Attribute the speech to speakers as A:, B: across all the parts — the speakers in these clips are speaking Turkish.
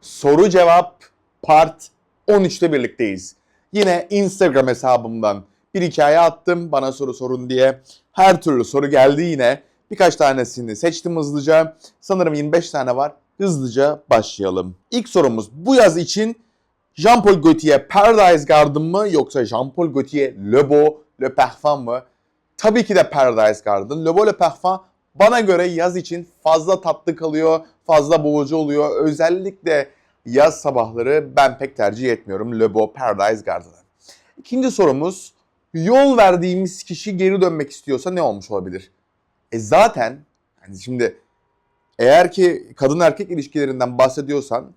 A: soru cevap part 13'te birlikteyiz. Yine Instagram hesabımdan bir hikaye attım bana soru sorun diye. Her türlü soru geldi yine. Birkaç tanesini seçtim hızlıca. Sanırım 25 tane var. Hızlıca başlayalım. İlk sorumuz bu yaz için Jean-Paul Gaultier Paradise Garden mı yoksa Jean-Paul Gaultier Le Beau Le Parfum mı? Tabii ki de Paradise Garden. Le Beau Le Parfum bana göre yaz için fazla tatlı kalıyor, fazla boğucu oluyor. Özellikle yaz sabahları ben pek tercih etmiyorum Le Beau Paradise Garden'ı. İkinci sorumuz, yol verdiğimiz kişi geri dönmek istiyorsa ne olmuş olabilir? E zaten, yani şimdi eğer ki kadın erkek ilişkilerinden bahsediyorsan,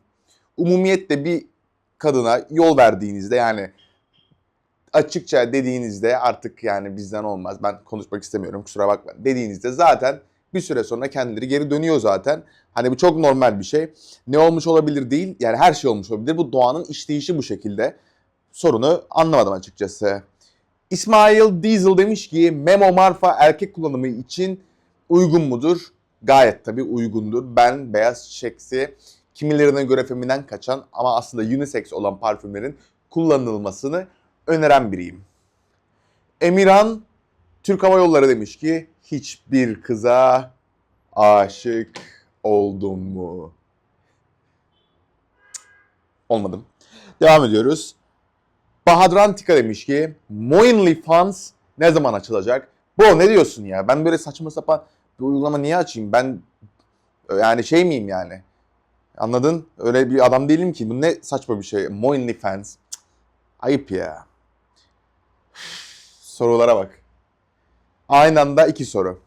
A: umumiyetle bir kadına yol verdiğinizde yani açıkça dediğinizde artık yani bizden olmaz ben konuşmak istemiyorum kusura bakma dediğinizde zaten bir süre sonra kendileri geri dönüyor zaten. Hani bu çok normal bir şey. Ne olmuş olabilir değil yani her şey olmuş olabilir. Bu doğanın işleyişi bu şekilde. Sorunu anlamadım açıkçası. İsmail Diesel demiş ki Memo Marfa erkek kullanımı için uygun mudur? Gayet tabii uygundur. Ben beyaz çiçeksi kimilerine göre feminen kaçan ama aslında unisex olan parfümlerin kullanılmasını öneren biriyim. Emirhan Türk Hava Yolları demiş ki hiçbir kıza aşık oldun mu? Olmadım. Devam ediyoruz. Bahadran Tika demiş ki Moinly Fans ne zaman açılacak? Bro ne diyorsun ya? Ben böyle saçma sapan bir uygulama niye açayım? Ben yani şey miyim yani? Anladın? Öyle bir adam değilim ki. Bu ne saçma bir şey. Moinly Fans. Cık, Ayıp ya. Sorulara bak. Aynı anda iki soru.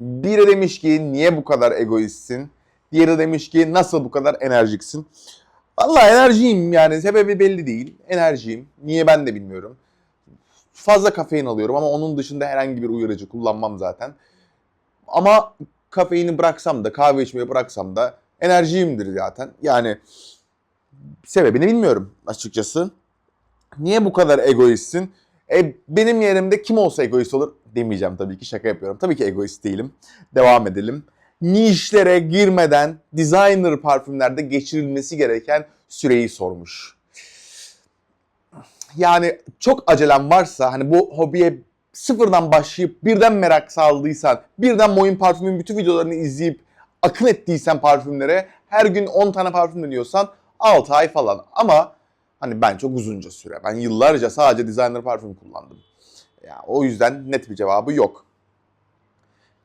A: Biri demiş ki niye bu kadar egoistsin? Diğeri demiş ki nasıl bu kadar enerjiksin? Vallahi enerjiyim yani sebebi belli değil. Enerjiyim. Niye ben de bilmiyorum. Fazla kafein alıyorum ama onun dışında herhangi bir uyarıcı kullanmam zaten. Ama kafeini bıraksam da kahve içmeyi bıraksam da enerjiyimdir zaten. Yani sebebini bilmiyorum açıkçası. Niye bu kadar egoistsin? E, benim yerimde kim olsa egoist olur demeyeceğim tabii ki şaka yapıyorum. Tabii ki egoist değilim. Devam edelim. Nişlere girmeden designer parfümlerde geçirilmesi gereken süreyi sormuş. Yani çok acelem varsa hani bu hobiye sıfırdan başlayıp birden merak saldıysan, birden Moin parfümün bütün videolarını izleyip akın ettiysen parfümlere her gün 10 tane parfüm deniyorsan 6 ay falan. Ama hani ben çok uzunca süre. Ben yıllarca sadece designer parfüm kullandım. Ya o yüzden net bir cevabı yok.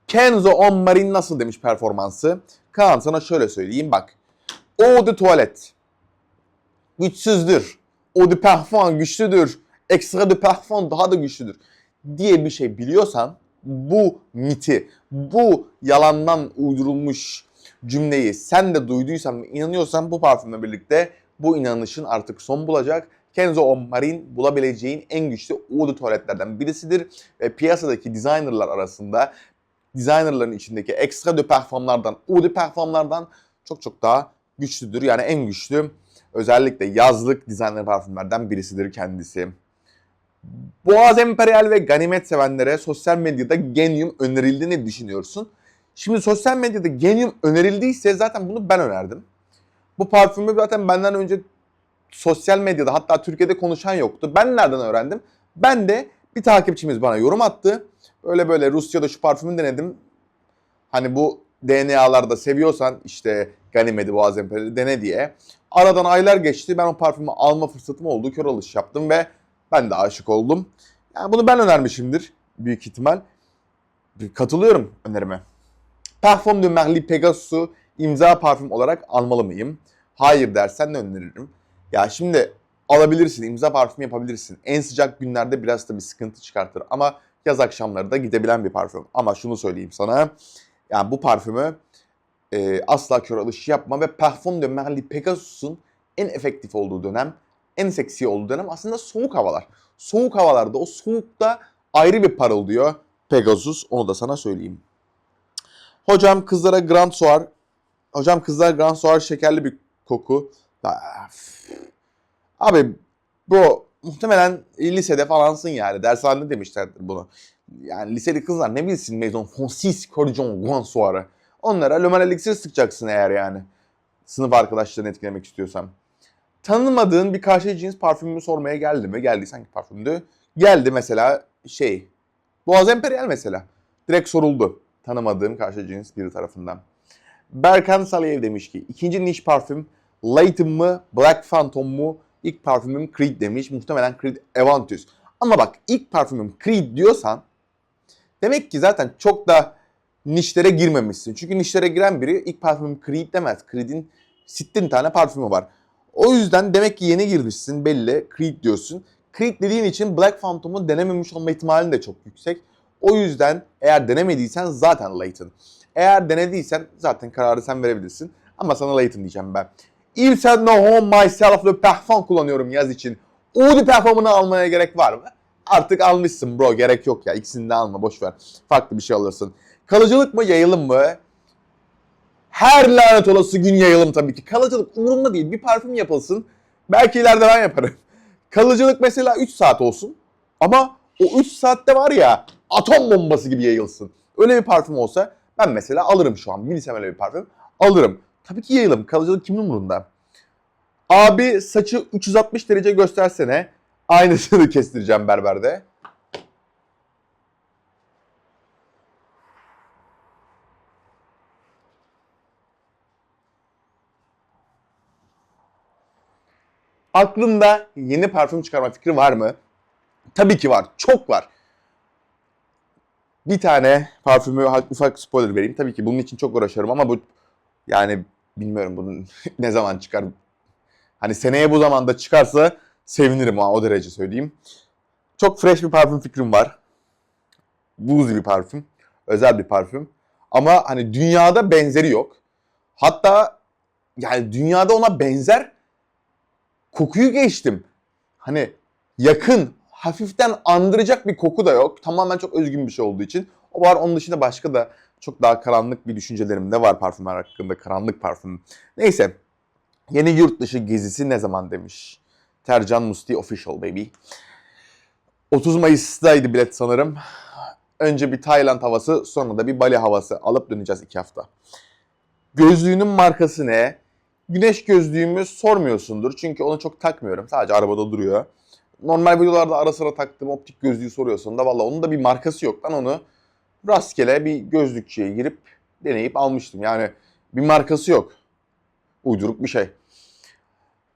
A: Kenzo On Marine nasıl demiş performansı? Kaan sana şöyle söyleyeyim bak. Eau de tuvalet. Güçsüzdür. Eau de parfum güçlüdür. Extra de parfum daha da güçlüdür. Diye bir şey biliyorsan bu miti, bu yalandan uydurulmuş cümleyi sen de duyduysan ve inanıyorsan bu parfümle birlikte bu inanışın artık son bulacak. Kenzo On Marine bulabileceğin en güçlü de tuvaletlerden birisidir. Ve piyasadaki designerlar arasında designerların içindeki ekstra de parfümlerden, eau de parfümlerden çok çok daha güçlüdür. Yani en güçlü özellikle yazlık designer parfümlerden birisidir kendisi. Boğaz Imperial ve Ganimet sevenlere sosyal medyada Genium önerildiğini düşünüyorsun. Şimdi sosyal medyada Genium önerildiyse zaten bunu ben önerdim. Bu parfümü zaten benden önce sosyal medyada hatta Türkiye'de konuşan yoktu. Ben nereden öğrendim? Ben de bir takipçimiz bana yorum attı. Öyle böyle Rusya'da şu parfümü denedim. Hani bu DNA'larda seviyorsan işte Ganimedi, Boğaz Imperial'i dene diye. Aradan aylar geçti. Ben o parfümü alma fırsatım oldu. Kör alış yaptım ve ben de aşık oldum. Yani bunu ben önermişimdir büyük ihtimal. Katılıyorum önerime. Parfum de Marly Pegasus'u imza parfüm olarak almalı mıyım? Hayır dersen ne öneririm? Ya şimdi alabilirsin, imza parfüm yapabilirsin. En sıcak günlerde biraz da bir sıkıntı çıkartır ama yaz akşamları da gidebilen bir parfüm. Ama şunu söyleyeyim sana. Yani bu parfümü e, asla kör alış yapma ve Parfum de Marly Pegasus'un en efektif olduğu dönem, en seksi olduğu dönem aslında soğuk havalar. Soğuk havalarda o soğukta ayrı bir parıldıyor Pegasus. Onu da sana söyleyeyim. Hocam kızlara Grand Soir, hocam kızlar Grand Soir şekerli bir koku. Abi bu muhtemelen lisede falansın yani. Dershanede demişlerdir bunu. Yani liseli kızlar ne bilsin Maison Francis Cordion Grand Soir'ı. Onlara Lömen Elixir sıkacaksın eğer yani. Sınıf arkadaşlarını etkilemek istiyorsan. Tanımadığın bir karşı cins parfümümü sormaya geldi mi? Geldiyse hangi parfümdü? Geldi mesela şey. Boğaz Imperial mesela. Direkt soruldu. Tanımadığım karşı cins biri tarafından. Berkan Saliyev demiş ki ikinci niş parfüm Layton mı Black Phantom mu? İlk parfümüm Creed demiş. Muhtemelen Creed Avantus. Ama bak ilk parfümüm Creed diyorsan demek ki zaten çok da nişlere girmemişsin. Çünkü nişlere giren biri ilk parfümüm Creed demez. Creed'in 60 tane parfümü var. O yüzden demek ki yeni girmişsin belli. Creed diyorsun. Creed dediğin için Black Phantom'u denememiş olma ihtimalin de çok yüksek. O yüzden eğer denemediysen zaten Layton. Eğer denediysen zaten kararı sen verebilirsin. Ama sana Layton diyeceğim ben. Said no home myself le parfum kullanıyorum yaz için. De parfumunu almaya gerek var mı? Artık almışsın bro gerek yok ya. İkisini de alma boş ver. Farklı bir şey alırsın. Kalıcılık mı yayılım mı? Her lanet olası gün yayılım tabii ki. Kalıcılık umurumda değil. Bir parfüm yapılsın. Belki ileride ben yaparım. Kalıcılık mesela 3 saat olsun. Ama o 3 saatte var ya atom bombası gibi yayılsın. Öyle bir parfüm olsa ben mesela alırım şu an. Bilsem öyle bir parfüm alırım. Tabii ki yayılım. Kalıcılık kimin umurunda? Abi saçı 360 derece göstersene. Aynısını kestireceğim berberde. Aklında yeni parfüm çıkarma fikri var mı? Tabii ki var. Çok var. Bir tane parfümü ufak spoiler vereyim. Tabii ki bunun için çok uğraşıyorum ama bu yani bilmiyorum bunun ne zaman çıkar. Hani seneye bu zamanda çıkarsa sevinirim o derece söyleyeyim. Çok fresh bir parfüm fikrim var. Boozy bir parfüm. Özel bir parfüm. Ama hani dünyada benzeri yok. Hatta yani dünyada ona benzer kokuyu geçtim. Hani yakın, hafiften andıracak bir koku da yok. Tamamen çok özgün bir şey olduğu için. O var. Onun dışında başka da çok daha karanlık bir düşüncelerim de var parfümler hakkında. Karanlık parfüm. Neyse. Yeni yurt dışı gezisi ne zaman demiş. Tercan Musti Official Baby. 30 Mayıs'taydı bilet sanırım. Önce bir Tayland havası sonra da bir Bali havası alıp döneceğiz iki hafta. Gözlüğünün markası ne? Güneş gözlüğümü sormuyorsundur çünkü onu çok takmıyorum. Sadece arabada duruyor. Normal videolarda ara sıra taktığım optik gözlüğü soruyorsun da valla onun da bir markası yok. Ben onu rastgele bir gözlükçüye girip deneyip almıştım. Yani bir markası yok. Uyduruk bir şey.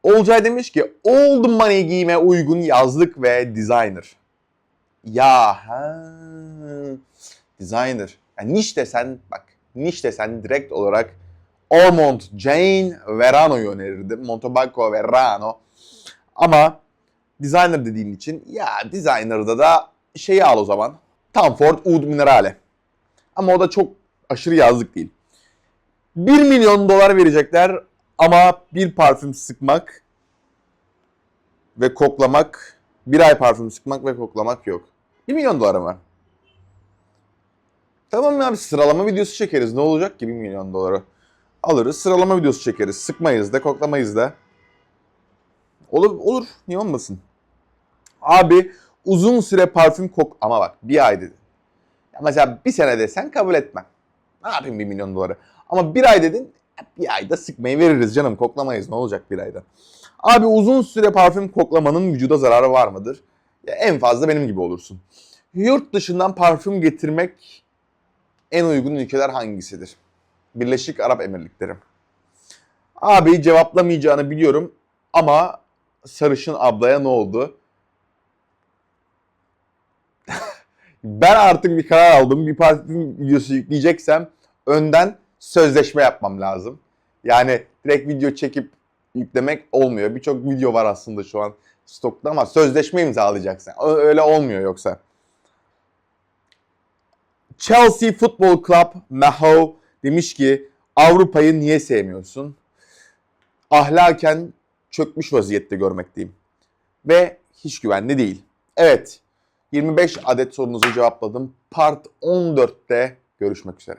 A: Olcay demiş ki old money giyime uygun yazlık ve designer. Ya ha, designer. Yani niş desen bak niş desen direkt olarak Ormond Jane Verano'yu önerirdim. Montebacco Verano. Ama designer dediğin için ya designer'da da şeyi al o zaman. Tom Ford Oud Minerale. Ama o da çok aşırı yazlık değil. 1 milyon dolar verecekler ama bir parfüm sıkmak ve koklamak, bir ay parfüm sıkmak ve koklamak yok. 1 milyon dolar mı? Tamam ya bir sıralama videosu çekeriz. Ne olacak ki 1 milyon doları? Alırız, sıralama videosu çekeriz. Sıkmayız da, koklamayız da. Olur, olur. Niye olmasın? Abi uzun süre parfüm kok... Ama bak bir ay dedin. Ya mesela bir sene desen kabul etmem. Ne yapayım 1 milyon doları? Ama bir ay dedin, bir ayda sıkmayı veririz canım. Koklamayız. Ne olacak bir ayda? Abi uzun süre parfüm koklamanın vücuda zararı var mıdır? Ya en fazla benim gibi olursun. Yurt dışından parfüm getirmek en uygun ülkeler hangisidir? Birleşik Arap Emirlikleri. Abi cevaplamayacağını biliyorum ama sarışın ablaya ne oldu? Ben artık bir karar aldım. Bir parfüm videosu yükleyeceksem önden sözleşme yapmam lazım. Yani direkt video çekip yüklemek olmuyor. Birçok video var aslında şu an stokta ama sözleşme imzalayacaksın. Öyle olmuyor yoksa. Chelsea Football Club Maho demiş ki Avrupa'yı niye sevmiyorsun? Ahlaken çökmüş vaziyette görmekteyim. Ve hiç güvenli değil. Evet 25 adet sorunuzu cevapladım. Part 14'te görüşmek üzere.